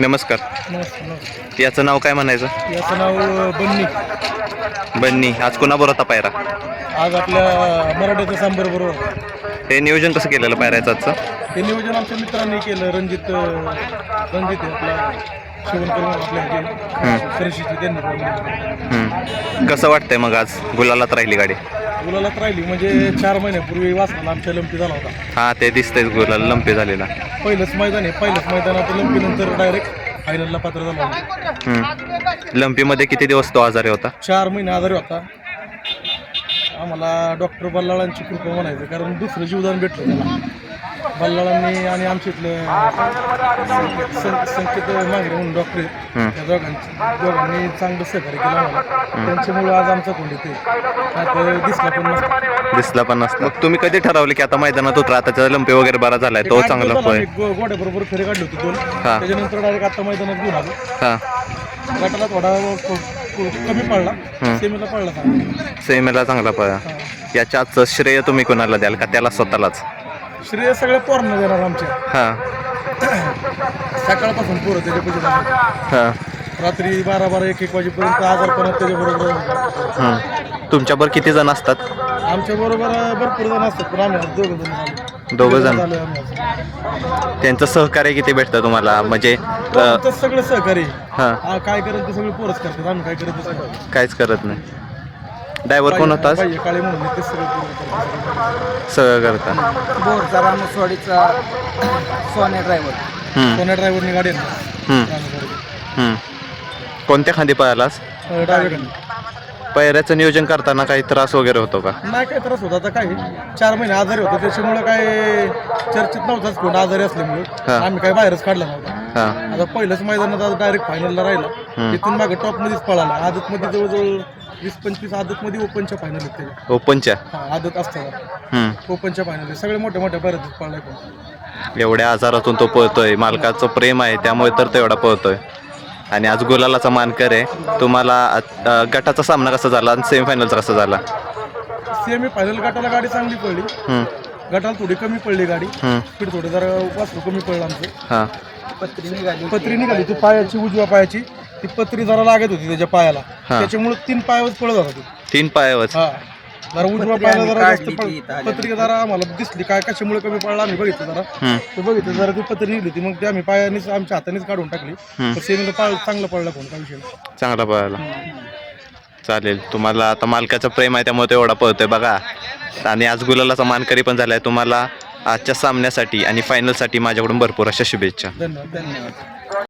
नमस्कार. याचं नाव काय म्हणायचं? याचं नाव बन्नी. बन्नी. आज कोणाबरोबर होता पायरा? आज आपल्या मराठीचं सांबर बरोबर. हे नियोजन कसं केलेलं पायऱ्याचं आजचं? हे नियोजन आमच्या मित्रांनी केलं. रणजित अं, रणजित आहे आपला. शिवणकर म्हणून आपल्या ह्याचे सरशीची त्यांनी केलं. हम्म. कसं वाटतंय मग आज? गुलालात राहिली गाडी. गुलालात राहिली म्हणजे चार महिन्यापूर्वी वासनाला आमच्या लंपी झाला होता. हा ते दिसतंय गुलाल लंपी झालेला. पहिलंच मैदान आहे पहिलंच मैदानात लंपीनंतर डायरेक्ट फायनलला पात्र झाला होता. हम्म. लंपीमध्ये किती दिवस तो आजारी होता? चार महिने आजारी होता. आम्हाला डॉक्टर बल्लाळांची कृपा म्हणायचं कारण दुसरं जीवदान भेटलं त्याला. बल्लाळांनी आणि आमच्या इथलं संकेत मागरे म्हणून डॉक्टर. त्या दोघांची दोघांनी चांगलं सहकार्य केलं आम्हाला. त्यांच्यामुळं आज आमचा कोण येते दिसला पण नसता. दिसला पण नसतं. मग तुम्ही कधी ठरवलं की आता मैदानात उतरा? आता त्याचा लंपी वगैरे बरा झालाय तो चांगला पोय गोड्या बरोबर फेरे काढले होते दोन. हा. त्याच्यानंतर डायरेक्ट आता मैदानात घेऊन आलो. हा. गटाला थोडा कमी पडला. सेमीला पडला चांगला. सेमीला चांगला पळा. याच्या आजचं श्रेय तुम्ही कोणाला द्याल का? त्याला स्वतःलाच. श्रेय सगळ्या पोरांना देणार आमच्या हा सकाळपासून पोरं त्याच्या हा रात्री बारा बारा एक एक वाजेपर्यंत आजारपणात त्याच्याबरोबर हम्म. तुमच्याबरोबर किती जण असतात आमच्या बरोबर भरपूर जण असतात पण आम्ही दोघं जण. दोघं जण? आम्ही. त्यांचं सहकार्य किती भेटतं तुम्हाला म्हणजे अ, सगळं सहकार्य हा हा, काय करत ते सगळे पोरच करतात आम्ही काय करत. काहीच करत नाही ड्रायव्हर कोण काळे म्हणून ते सगळे करता. बोरचा रामसवाडीचा सोन्या ड्रायव्हर हम्म, ड्रायव्हरनी गाडी? हम्म, हम्म. कोणत्या खांदी पळालास डावीकडनं. पैऱ्याचं नियोजन करताना काही त्रास वगैरे होतो का? नाही काय त्रास होता आता काय चार महिने आजारी होतो त्याच्यामुळे काय चर्चेत नव्हताच कोण आजारी असल्यामुळे. हा. आम्ही काय बाहेरच काढला नव्हता. हा. आता पहिलंच मैदानात आज डायरेक्ट फायनलला राहिला. तिथून मागे टॉप मध्येच पळाला. आदत मध्ये जवळजवळ वीस पंचवीस आदत मध्ये ओपनच्या फायनल आहेत त्याच्या. ओपनच्या? हा आदत असतात हम्म. ओपनच्या फायनल सगळे मोठ्या मोठ्या बऱ्याच पळलाय पण एवढ्या आजारातून तो पळतोय. मालकाचं प्रेम आहे त्यामुळे तर तो एवढा पळतोय. आणि आज गुलालाचा मानकर आहे. तुम्हाला अ, गटाचा सामना कसा झाला आणि सेमीफायनलचा कसा झाला? सेमी फायनल गटाला गाडी चांगली पडली. हम्म, गटाला थोडी कमी पडली गाडी. हम्म, स्पीड थोडं जरा वासरू कमी पडलं आमचं. हा. पत्री निघाली पत्री निघाली ती पायाची उजव्या पायाची. ती पत्री जरा लागत होती त्याच्या पायाला. हा. त्याच्यामुळे तीन पायावर पळत होता तो. तीन पायावरच. हा. जरा उजव्या पत्री पायाला जरा जास्त पळ- जरा आम्हाला दिसली. काय कशामुळे कमी पडला आम्ही बघितलं जरा. हम्म, ते बघितलं जरा ती पत्री निघली होती. मग ते आम्ही पायानेच आमच्या हातानेच काढून टाकली. हम्म. तर सेमीला पाळ चांगलं पडलं कोण काय विषय नाही. चांगला पळाला. चालेल. तुम्हाला आता मालकाचं प्रेम आहे त्यामुळे तो एवढा पळतोय बघा. आणि आज गुलालाचा मानकरी पण झालाय. तुम्हाला आजच्या सामन्यासाठी आणि फायनलसाठी माझ्याकडून भरपूर अशा शुभेच्छा. धन्यवाद धन्यवाद.